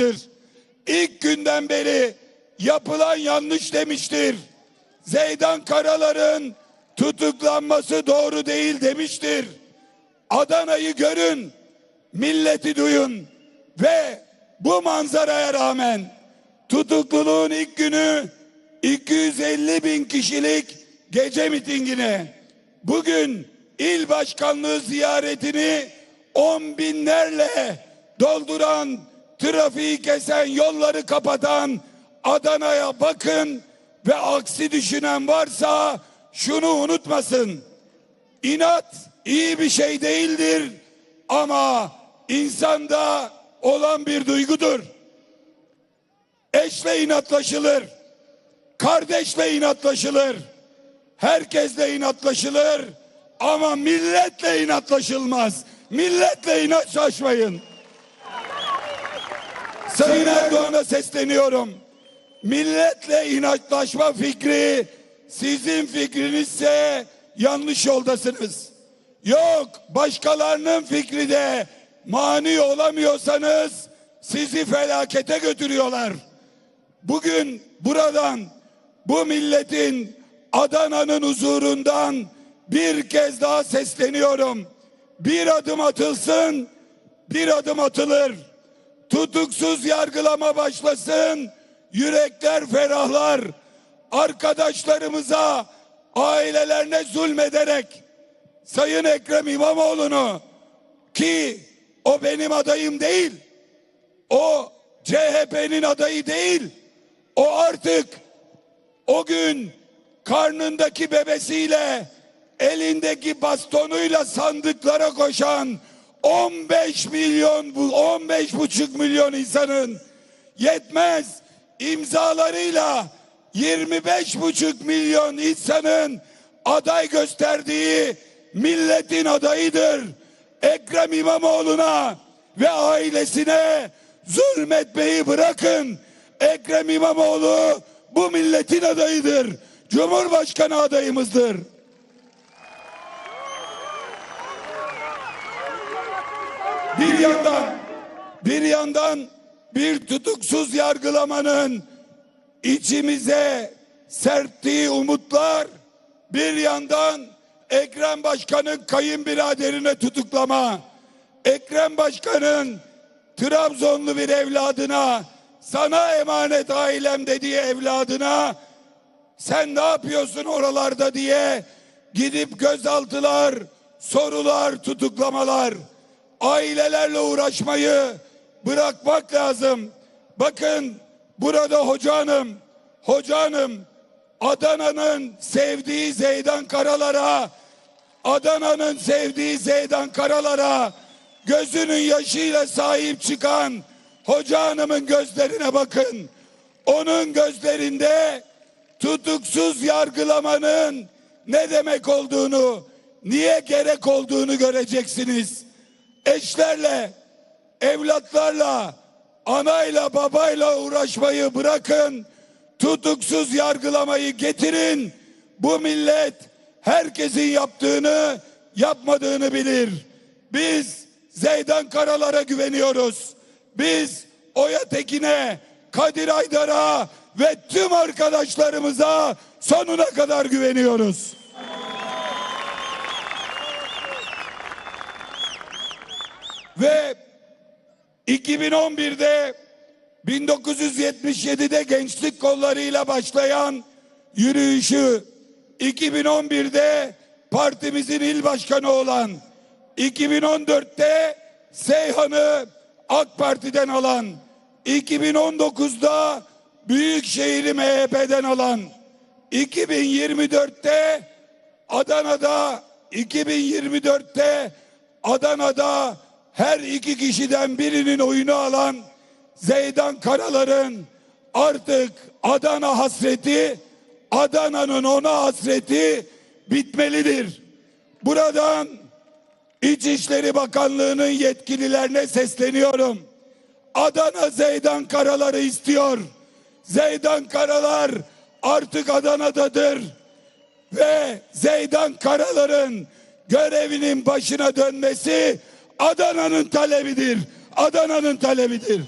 anlatmıştır. İlk günden beri yapılan yanlış demiştir. Zeydan Karalar'ın tutuklanması doğru değil demiştir. Adana'yı görün, milleti duyun ve bu manzaraya rağmen tutukluluğun ilk günü 250 bin kişilik gece mitingine bugün il başkanlığı ziyaretini on binlerle dolduran trafiği kesen yolları kapatan Adana'ya bakın ve aksi düşünen varsa şunu unutmasın. İnat iyi bir şey değildir ama insanda olan bir duygudur. Eşle inatlaşılır. Kardeşle inatlaşılır. Herkesle inatlaşılır. Ama milletle inatlaşılmaz. Milletle inatlaşmayın. Sayın Erdoğan'a sesleniyorum. Milletle inatlaşma fikri sizin fikrinizse yanlış yoldasınız. Yok başkalarının fikri de mani olamıyorsanız sizi felakete götürüyorlar. Bugün buradan bu milletin Adana'nın huzurundan bir kez daha sesleniyorum. Bir adım atılsın, bir adım atılır. Tutuksuz yargılama başlasın, yürekler ferahlar. Arkadaşlarımıza, ailelerine zulmederek Sayın Ekrem İmamoğlu'nu ki o benim adayım değil. O CHP'nin adayı değil. O artık o gün karnındaki bebesiyle elindeki bastonuyla sandıklara koşan 15 milyon bu 15 buçuk milyon insanın yetmez imzalarıyla 25 buçuk milyon insanın aday gösterdiği milletin adayıdır. Ekrem İmamoğlu'na ve ailesine zulmetmeyi bırakın. Ekrem İmamoğlu bu milletin adayıdır. Cumhurbaşkanı adayımızdır. Bir yandan bir yandan bir tutuksuz yargılamanın içimize serptiği umutlar bir yandan Ekrem Başkan'ın kayınbiraderine tutuklama Ekrem Başkan'ın Trabzonlu bir evladına sana emanet ailem dediği evladına sen ne yapıyorsun oralarda? diye gidip gözaltılar, sorular, tutuklamalar, ailelerle uğraşmayı bırakmak lazım. Bakın burada hoca hanım, hoca hanım Adana'nın sevdiği Zeydan Karalar'a, Adana'nın sevdiği Zeydan Karalar'a gözünün yaşıyla sahip çıkan hoca hanımın gözlerine bakın. Onun gözlerinde tutuksuz yargılamanın ne demek olduğunu, niye gerek olduğunu göreceksiniz. Eşlerle, evlatlarla, anayla, babayla uğraşmayı bırakın. Tutuksuz yargılamayı getirin. Bu millet herkesin yaptığını, yapmadığını bilir. Biz Zeydan Karalar'a güveniyoruz. Biz Oya Tekin'e, Kadir Aydar'a ve tüm arkadaşlarımıza sonuna kadar güveniyoruz. Ve 2011'de 1977'de gençlik kollarıyla başlayan yürüyüşü 2011'de partimizin il başkanı olan 2014'te Seyhan'ı AK Parti'den alan 2019'da Büyükşehir'i MHP'den alan 2024'te Adana'da 2024'te Adana'da her iki kişiden birinin oyunu alan Zeydan Karalar'ın artık Adana hasreti, Adana'nın ona hasreti bitmelidir. Buradan İçişleri Bakanlığı'nın yetkililerine sesleniyorum. Adana Zeydan Karalar'ı istiyor. Zeydan Karalar artık Adana'dadır. Ve Zeydan Karalar'ın görevinin başına dönmesi Adana'nın talebidir. Adana'nın talebidir.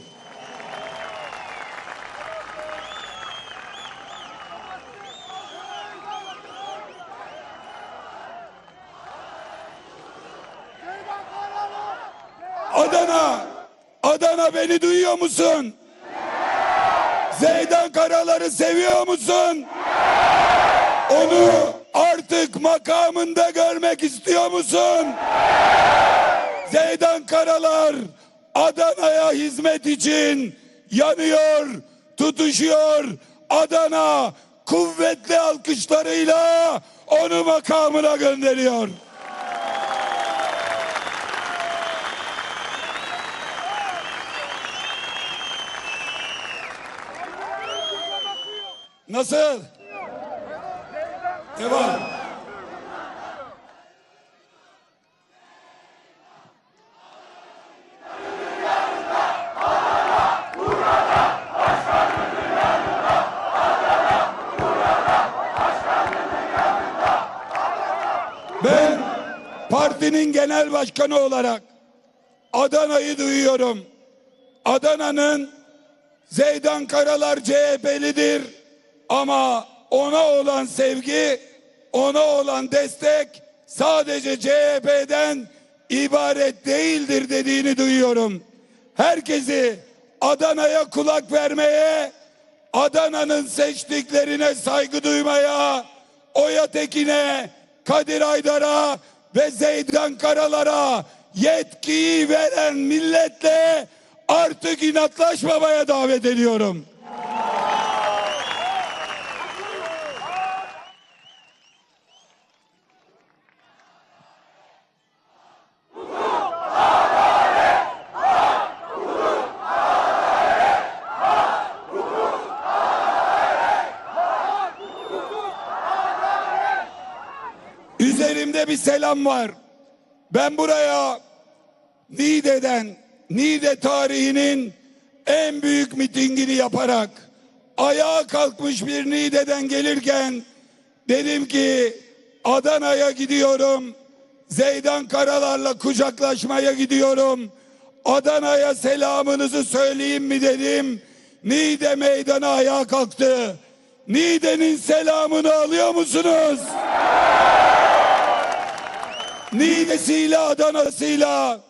Adana, Adana beni duyuyor musun? Zeydan Karalar'ı seviyor musun? Onu artık makamında görmek istiyor musun? Zeydan Karalar Adana'ya hizmet için yanıyor, tutuşuyor. Adana kuvvetli alkışlarıyla onu makamına gönderiyor. Nasıl? Devam. Ben partinin genel başkanı olarak Adana'yı duyuyorum. Adana'nın Zeydan Karalar CHP'lidir ama ona olan sevgi, ona olan destek sadece CHP'den ibaret değildir dediğini duyuyorum. Herkesi Adana'ya kulak vermeye, Adana'nın seçtiklerine saygı duymaya, Oya Tekin'e, Kadir Aydar'a ve Zeydan Karalar'a yetkiyi veren milletle artık inatlaşmamaya davet ediyorum. Bir selam var. Ben buraya Niğde'den, Niğde tarihinin en büyük mitingini yaparak ayağa kalkmış bir Niğde'den gelirken dedim ki Adana'ya gidiyorum. Zeydan Karalar'la kucaklaşmaya gidiyorum. Adana'ya selamınızı söyleyeyim mi dedim. Niğde meydana ayağa kalktı. Niğde'nin selamını alıyor musunuz? Niğde'siyle, Adana'sıyla,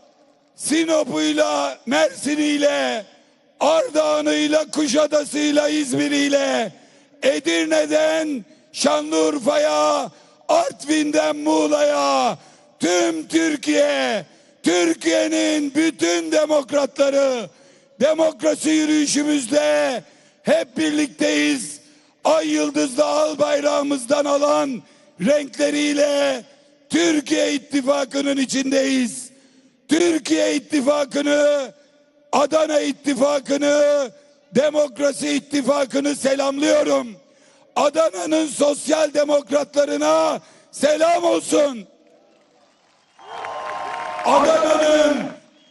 Sinop'uyla, Mersin'iyle, Ardahan'ıyla, Kuşadası'yla, İzmir'iyle, Edirne'den Şanlıurfa'ya, Artvin'den Muğla'ya, tüm Türkiye, Türkiye'nin bütün demokratları, demokrasi yürüyüşümüzde hep birlikteyiz. Ay yıldızlı al bayrağımızdan alan renkleriyle Türkiye İttifakı'nın içindeyiz. Türkiye İttifakı'nı, Adana İttifakı'nı, Demokrasi İttifakı'nı selamlıyorum. Adana'nın sosyal demokratlarına selam olsun. Adana'nın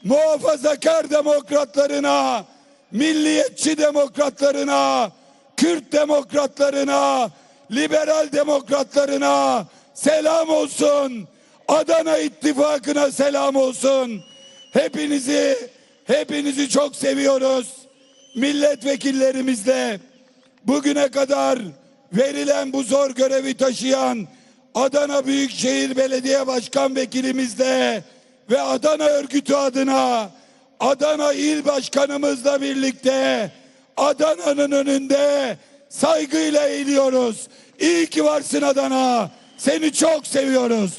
muhafazakar demokratlarına, milliyetçi demokratlarına, Kürt demokratlarına, liberal demokratlarına selam olsun. Adana İttifakı'na selam olsun. Hepinizi hepinizi çok seviyoruz. Milletvekillerimizle bugüne kadar verilen bu zor görevi taşıyan Adana Büyükşehir Belediye Başkan Vekilimizle ve Adana örgütü adına Adana İl Başkanımızla birlikte Adana'nın önünde saygıyla eğiliyoruz. İyi ki varsın Adana. Seni çok seviyoruz.